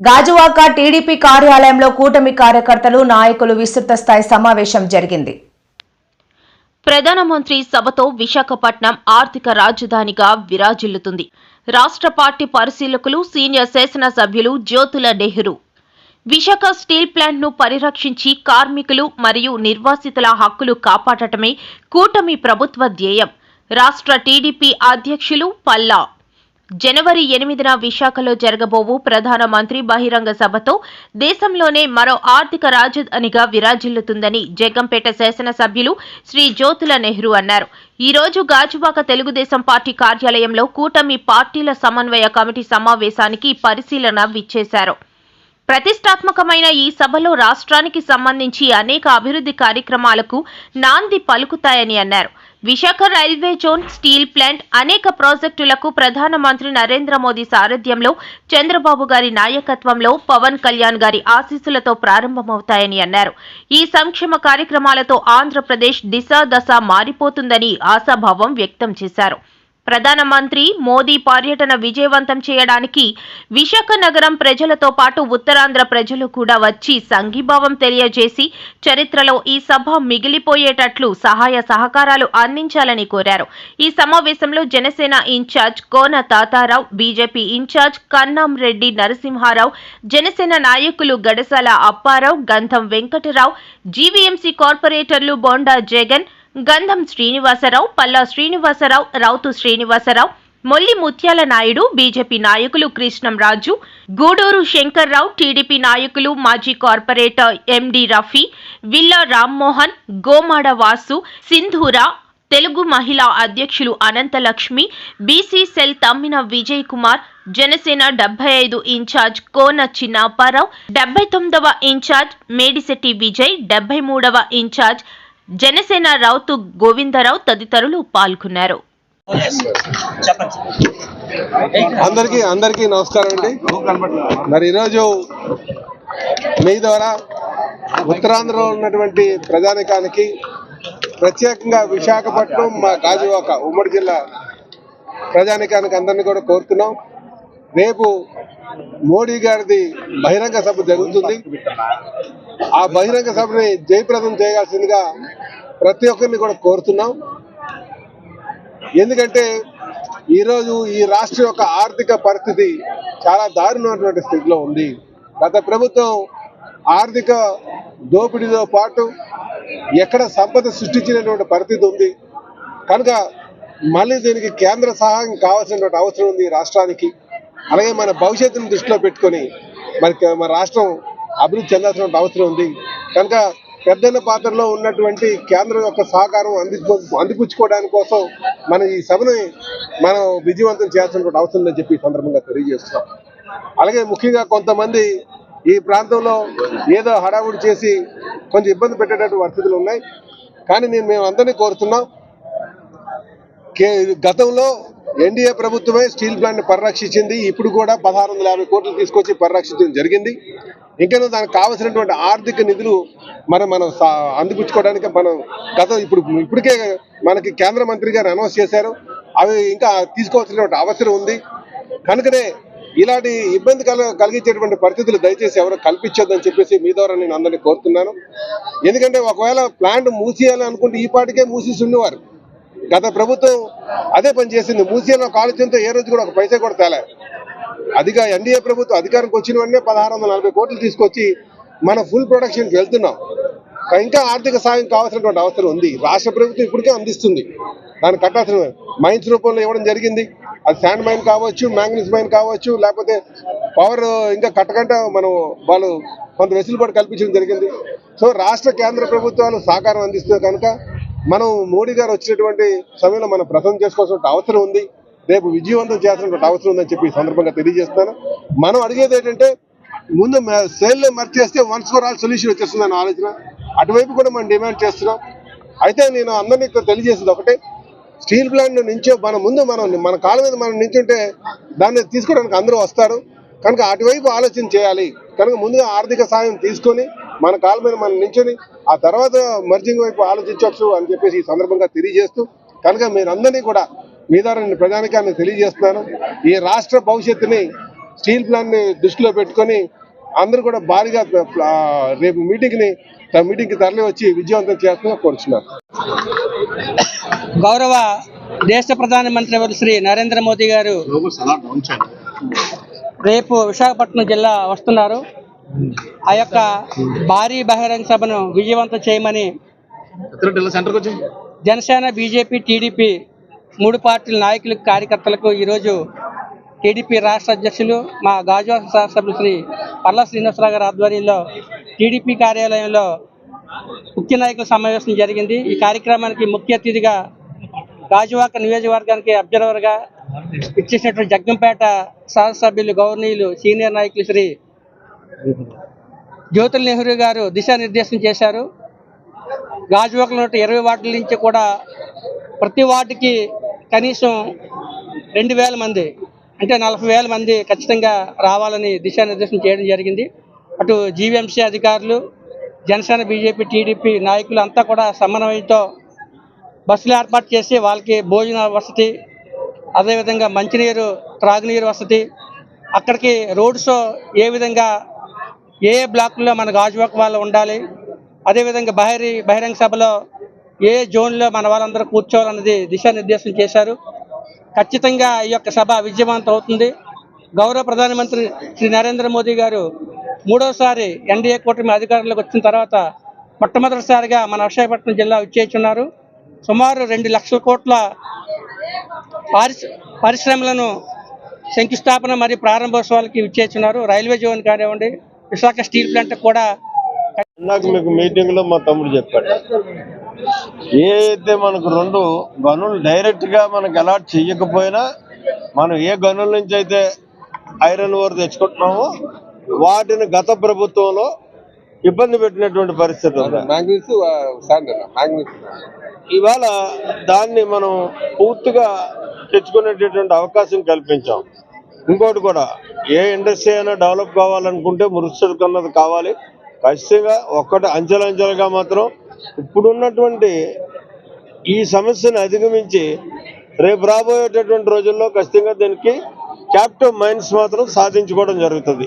Gajuwaka TDP కార్యాలయంలో కూటమి కార్యకర్తలు నాయకులు విస్తృత స్థాయి సమావేశం జరిగింది. ప్రధానమంత్రి సభతో విశాఖపట్నం ఆర్థిక రాజధానిగా విరాజిల్లుతుంది. రాష్ట్ర పార్టీ పరిశీలకులు సీనియర్ శాసనసభ్యులు జ్యోతుల నెహ్రూ. విశాఖ స్టీల్ ప్లాంట్ను పరిరక్షించి కార్మికులు మరియు నిర్వాసితుల హక్కులు కాపాడటమే కూటమి ప్రభుత్వ ధ్యేయం. రాష్ట్ర టీడీపీ అధ్యక్షులు పల్లా జనవరి ఎనిమిదిన విశాఖలో జరగబోవు ప్రధానమంత్రి బహిరంగ సభతో దేశంలోనే మరో ఆర్థిక రాజధానిగా విరాజిల్లుతుందని జగ్గంపేట శాసనసభ్యులు శ్రీ జ్యోతుల నెహ్రూ అన్నారు. ఈ రోజు గాజువాక తెలుగుదేశం పార్టీ కార్యాలయంలో కూటమి పార్టీల సమన్వయ కమిటీ సమావేశానికి పరిశీలన విచ్చేశారు. ప్రతిష్టాత్మకమైన ఈ సభలో రాష్ట్రానికి సంబంధించి అనేక అభివృద్ధి కార్యక్రమాలకు నాంది పలుకుతాయని అన్నారు. Visakha railway zone steel plant అనేక ప్రాజెక్టులకు ప్రధానమంత్రి నరేంద్ర మోదీ సారథ్యంలో చంద్రబాబు గారి నాయకత్వంలో పవన్ కళ్యాణ్ గారి ఆశీస్సులతో ప్రారంభమవుతాయని అన్నారు. ఈ సంక్షేమ కార్యక్రమాలతో ఆంధ్రప్రదేశ్ దిశ దశ మారిపోతుందని ఆశాభావం వ్యక్తం చేశారు. ప్రధానమంత్రి మోదీ పర్యటన విజయవంతం చేయడానికి విశాఖ నగరం ప్రజలతో పాటు ఉత్తరాంధ్ర ప్రజలు కూడా వచ్చి సంఘీభావం తెలియజేసి చరిత్రలో ఈ సభ మిగిలిపోయేటట్లు సహాయ సహకారాలు అందించాలని కోరారు. ఈ సమావేశంలో Janasena incharge Kona Tatarao BJP incharge Kannam Reddy Narasimharao Janasena నాయకులు గడసాల అప్పారావు గంధం వెంకటరావు జీవీఎంసీ కార్పొరేటర్లు బోండా జగన్ గంధం శ్రీనివాసరావు పల్లా శ్రీనివాసరావు రౌతు శ్రీనివాసరావు మొల్లి ముత్యాల నాయుడు బీజేపీ నాయకులు కృష్ణం రాజు గూడూరు శంకర్రావు టీడీపీ నాయకులు మాజీ కార్పొరేటర్ ఎండి రఫీ విల్లా రామ్మోహన్ గోమాడ వాసు సింధూరా తెలుగు మహిళా అధ్యక్షులు అనంతలక్ష్మి బీసీ సెల్ తమ్మిన విజయ్ కుమార్ జనసేన డెబ్బై ఐదు ఇన్ఛార్జ్ కోన చిన్నాపారావు డెబ్బై తొమ్మిదవ ఇన్ఛార్జ్ మేడిశెట్టి విజయ్ డెబ్బై మూడవ ఇన్ఛార్జ్ జనసేన రౌతు గోవిందరావు తదితరులు పాల్గొన్నారు. అందరికీ అందరికీ నమస్కారం అండి. మరి ఈరోజు మీ ద్వారా ఉత్తరాంధ్రలో ఉన్నటువంటి ప్రజానికానికి ప్రత్యేకంగా విశాఖపట్నం మా గాజువాక ఉమ్మడి జిల్లా ప్రజానికానికి అందరినీ కూడా కోరుతున్నాం. రేపు మోడీ గారిది బహిరంగ సభ జరుగుతుంది. ఆ బహిరంగ సభని జయప్రదం చేయాల్సిందిగా ప్రతి ఒక్కరిని కూడా కోరుతున్నాం. ఎందుకంటే ఈరోజు ఈ రాష్ట్రం యొక్క ఆర్థిక పరిస్థితి చాలా దారుణమైనటువంటి స్థితిలో ఉంది. గత ప్రభుత్వం ఆర్థిక దోపిడీతో పాటు ఎక్కడ సంపద సృష్టించినటువంటి పరిస్థితి ఉంది. కనుక మళ్ళీ దీనికి కేంద్ర సహాయం కావాల్సినటువంటి అవసరం ఉంది రాష్ట్రానికి. అలాగే మన భవిష్యత్తును దృష్టిలో పెట్టుకొని మరి మన రాష్ట్రం అభివృద్ధి చెందాల్సిన అవసరం ఉంది. కనుక పెద్దన్న పాత్రలో ఉన్నటువంటి కేంద్రం యొక్క సహకారం అంది అందిపుచ్చుకోవడానికి కోసం మనం ఈ సభని మనం విజయవంతం చేయాల్సినటువంటి అవసరం ఉందని చెప్పి సందర్భంగా తెలియజేస్తున్నాం. అలాగే ముఖ్యంగా కొంతమంది ఈ ప్రాంతంలో ఏదో హడావుడి చేసి కొంచెం ఇబ్బంది పెట్టేటటువంటి పరిస్థితులు ఉన్నాయి. కానీ నేను మేము అందరినీ కోరుతున్నాం. కే గతంలో ఎన్డీఏ ప్రభుత్వమే స్టీల్ ప్లాంట్ని పరిరక్షించింది. ఇప్పుడు కూడా పదహారు వందల యాభై కోట్లు తీసుకొచ్చి పరిరక్షించడం జరిగింది. ఇంకనూ దానికి కావలసినటువంటి ఆర్థిక నిధులు మనం మనం అందిపుచ్చుకోవడానికి మనం గత ఇప్పుడు ఇప్పటికే మనకి కేంద్ర మంత్రి గారు అనౌన్స్ చేశారు. అవి ఇంకా తీసుకోవాల్సినటువంటి అవసరం ఉంది. కనుకనే ఇలాంటి ఇబ్బంది కల కలిగించేటువంటి పరిస్థితులు దయచేసి ఎవరు కల్పించొద్దని చెప్పేసి మీ ద్వారా నేను అందరినీ కోరుతున్నాను. ఎందుకంటే ఒకవేళ ప్లాంట్ మూసేయాలి అనుకుంటే ఈ పాటికే మూసేసి ఉండేవారు. గత ప్రభుత్వం అదే పని చేసింది. మూసేయాలని ఒక ఏ రోజు కూడా ఒక పైసా కూడా తేలే. అదిగా ఎన్డీఏ ప్రభుత్వం అధికారంకి వచ్చిన వెంటనే పదహారు వందల నలభై కోట్లు తీసుకొచ్చి మన ఫుల్ ప్రొడక్షన్కి వెళ్తున్నాం. ఇంకా ఆర్థిక సాయం కావాల్సినటువంటి అవసరం ఉంది. రాష్ట్ర ప్రభుత్వం ఇప్పటికే అందిస్తుంది. దాన్ని కట్టాల్సిన మైన్స్ రూపంలో ఇవ్వడం జరిగింది. అది శాండ్ మైన్ కావచ్చు మ్యాంగనీస్ మైన్ కావచ్చు లేకపోతే పవర్ ఇంకా కట్టకుండా మనం వాళ్ళు కొంత వెసులుబాటు కల్పించడం జరిగింది. సో రాష్ట్ర కేంద్ర ప్రభుత్వాలు సహకారం అందిస్తుంది కనుక మనం మోడీ గారు వచ్చినటువంటి సమయంలో మనం ప్రసంగం చేసుకోవాల్సిన అవసరం ఉంది. రేపు విజయవంతం చేయాల్సినటువంటి అవసరం ఉందని చెప్పి ఈ సందర్భంగా తెలియజేస్తాను మనం అడిగేది ఏంటంటే ముందు సేల్లో మర్చి చేస్తే వన్స్ ఫర్ ఆల్ సొల్యూషన్ వచ్చేస్తుందని ఆలోచన. అటువైపు కూడా మనం డిమాండ్ చేస్తున్నాం. అయితే నేను అందరినీ ఇక్కడ తెలియజేసేది ఒకటే స్టీల్ ప్లాంట్ నుంచో మన ముందు మనం మన కాళ్ళ మీద మనం నించుంటే దాన్ని తీసుకోవడానికి అందరూ వస్తారు. కనుక అటువైపు ఆలోచన చేయాలి. కనుక ముందుగా ఆర్థిక సాయం తీసుకొని మన కాళ్ళ మీద మనం నించుని ఆ తర్వాత మర్జింగ్ వైపు ఆలోచించవచ్చు అని చెప్పేసి ఈ సందర్భంగా తెలియజేస్తూ కనుక మీరందరినీ కూడా మీ ద్వారా నేను ప్రజానికాన్ని తెలియజేస్తున్నాను. ఈ రాష్ట్ర భవిష్యత్తుని స్టీల్ ప్లాంట్ని దృష్టిలో పెట్టుకొని అందరూ కూడా భారీగా రేపు మీటింగ్ని మీటింగ్కి తరలి వచ్చి విజయవంతం చేస్తున్నా కోరుచున్నారు గౌరవ దేశ ప్రధానమంత్రి వర్యులు శ్రీ నరేంద్ర మోదీ గారు రేపు విశాఖపట్నం జిల్లా వస్తున్నారు. ఆ యొక్క భారీ బహిరంగ సభను విజయవంతం చేయమని జనసేన బీజేపీ టీడీపీ మూడు పార్టీల నాయకులకు కార్యకర్తలకు ఈరోజు టీడీపీ రాష్ట్ర అధ్యక్షులు మా గాజువాక శాసనసభ్యులు శ్రీ పల్లా శ్రీనివాసరావు గారి ఆధ్వర్యంలో టీడీపీ కార్యాలయంలో ముఖ్య నాయకుల సమావేశం జరిగింది. ఈ కార్యక్రమానికి ముఖ్య అతిథిగా గాజువాక నియోజకవర్గానికి అబ్జర్వర్గా ఇచ్చేసినటువంటి జగ్గంపేట శాసనసభ్యులు గవర్నీయులు సీనియర్ నాయకులు శ్రీ జ్యోతుల నెహ్రూ గారు దిశానిర్దేశం చేశారు. గాజువాకలో ఇరవై వార్డుల నుంచి కూడా ప్రతి వార్డుకి కనీసం రెండు వేల మంది అంటే నలభై వేల మంది ఖచ్చితంగా రావాలని దిశానిర్దేశం చేయడం జరిగింది. అటు జీవీఎంసీ అధికారులు జనసేన బీజేపీ టీడీపీ నాయకులు అంతా కూడా సమన్వయంతో బస్సులు ఏర్పాటు చేసి వాళ్ళకి భోజన వసతి అదేవిధంగా మంచినీరు త్రాగునీరు వసతి అక్కడికి రోడ్ షో ఏ విధంగా ఏ ఏ బ్లాకుల్లో మన గాజువాక వాళ్ళు ఉండాలి అదేవిధంగా బహిరీ బహిరంగ సభలో ఏ జోన్లో మన వాళ్ళందరూ కూర్చోవాలన్నది దిశానిర్దేశం చేశారు. ఖచ్చితంగా ఈ యొక్క సభ విజయవంతం అవుతుంది గౌరవ ప్రధానమంత్రి శ్రీ నరేంద్ర మోదీ గారు మూడోసారి ఎన్డీఏ కూటమి అధికారంలోకి వచ్చిన తర్వాత మొట్టమొదటిసారిగా మన విశాఖపట్నం జిల్లా విచ్చేస్తున్నారు. సుమారు రెండు లక్షల కోట్ల పారిశ పరిశ్రమలను శంకుస్థాపన మరియు ప్రారంభోత్సవాలకి విచ్చేస్తున్నారు. రైల్వే జోన్ కానివ్వండి విశాఖ స్టీల్ ప్లాంట్ కూడా ఇందాక మీకు మీటింగ్లో మా తమ్ముడు చెప్పాడు. ఏ అయితే మనకు రెండు గనులు డైరెక్ట్గా మనకు అలాట్ చెయ్యకపోయినా మనం ఏ గనుల నుంచి అయితే ఐరన్ ఓర్ తెచ్చుకుంటున్నామో వాటిని గత ప్రభుత్వంలో ఇబ్బంది పెట్టినటువంటి పరిస్థితి ఇవాళ దాన్ని మనం పూర్తిగా తెచ్చుకునేటటువంటి అవకాశం కల్పించాం. ఇంకోటి కూడా ఏ ఇండస్ట్రీ అయినా డెవలప్ కావాలనుకుంటే మృతులకు అన్నది కావాలి. ఖచ్చితంగా ఒక్కటి అంచెలంచెలుగా మాత్రం ఇప్పుడున్నటువంటి ఈ సమస్యను అధిగమించి రేపు రాబోయేటటువంటి రోజుల్లో ఖచ్చితంగా దీనికి క్యాప్టివ్ మైన్స్ మాత్రం సాధించుకోవడం జరుగుతుంది.